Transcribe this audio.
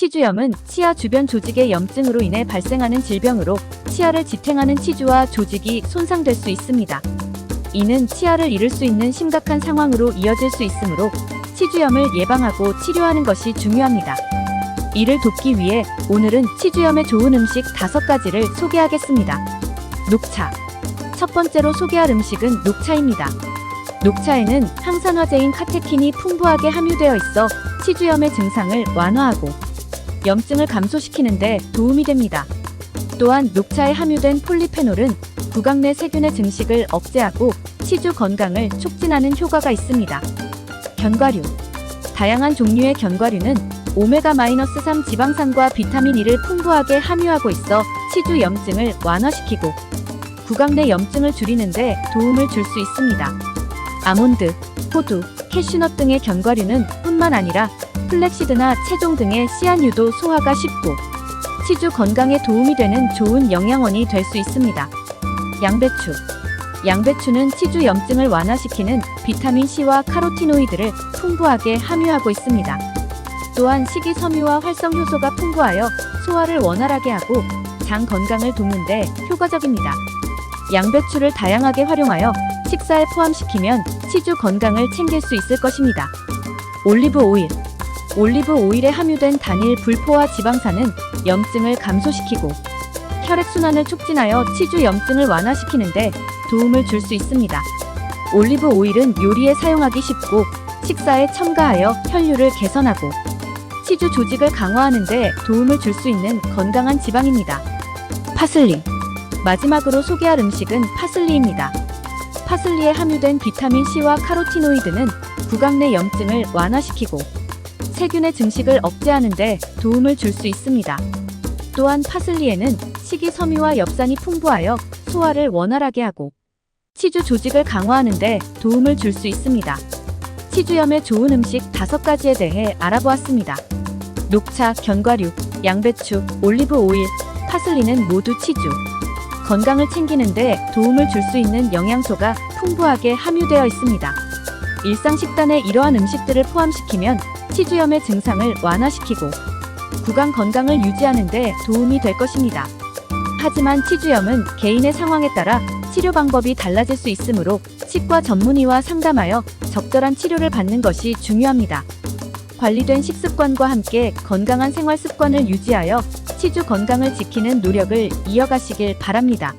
치주염은 치아 주변 조직의 염증으로 인해 발생하는 질병으로 치아를 지탱하는 치주와 조직이 손상될 수 있습니다. 이는 치아를 잃을 수 있는 심각한 상황으로 이어질 수 있으므로 치주염을 예방하고 치료하는 것이 중요합니다. 이를 돕기 위해 오늘은 치주염에 좋은 음식 5가지를 소개하겠습니다. 녹차. 첫 번째로 소개할 음식은 녹차입니다. 녹차에는 항산화제인 카테킨이 풍부하게 함유되어 있어 치주염의 증상을 완화하고 염증을 감소시키는데 도움이 됩니다. 또한 녹차에 함유된 폴리페놀은 구강 내 세균의 증식을 억제하고 치주 건강을 촉진하는 효과가 있습니다. 견과류. 다양한 종류의 견과류는 오메가-3 지방산과 비타민 E를 풍부하게 함유하고 있어 치주 염증을 완화시키고 구강 내 염증을 줄이는데 도움을 줄 수 있습니다. 아몬드, 호두, 캐슈넛 등의 견과류는 뿐만 아니라 플렉시드나 체종 등의 씨앗류도 소화가 쉽고 치주 건강에 도움이 되는 좋은 영양원이 될 수 있습니다. 양배추. 양배추는 치주 염증을 완화시키는 비타민 C와 카로티노이드를 풍부하게 함유하고 있습니다. 또한 식이섬유와 활성효소가 풍부하여 소화를 원활하게 하고 장 건강을 돕는데 효과적입니다. 양배추를 다양하게 활용하여 식사에 포함시키면 치주 건강을 챙길 수 있을 것입니다. 올리브 오일. 올리브 오일에 함유된 단일 불포화 지방산은 염증을 감소시키고 혈액순환을 촉진하여 치주 염증을 완화시키는데 도움을 줄 수 있습니다. 올리브 오일은 요리에 사용하기 쉽고 식사에 첨가하여 혈류를 개선하고 치주 조직을 강화하는 데 도움을 줄 수 있는 건강한 지방입니다. 파슬리. 마지막으로 소개할 음식은 파슬리입니다. 파슬리에 함유된 비타민 C와 카로티노이드는 구강 내 염증을 완화시키고 세균의 증식을 억제하는데 도움을 줄 수 있습니다. 또한 파슬리에는 식이섬유와 엽산이 풍부하여 소화를 원활하게 하고 치주 조직을 강화하는데 도움을 줄 수 있습니다. 치주염에 좋은 음식 5가지에 대해 알아보았습니다. 녹차, 견과류, 양배추, 올리브 오일, 파슬리는 모두 치주. 건강을 챙기는데 도움을 줄 수 있는 영양소가 풍부하게 함유되어 있습니다. 일상 식단에 이러한 음식들을 포함시키면 치주염의 증상을 완화시키고 구강 건강을 유지하는 데 도움이 될 것입니다. 하지만 치주염은 개인의 상황에 따라 치료 방법이 달라질 수 있으므로 치과 전문의와 상담하여 적절한 치료를 받는 것이 중요합니다. 관리된 식습관과 함께 건강한 생활 습관을 유지하여 치주 건강을 지키는 노력을 이어가시길 바랍니다.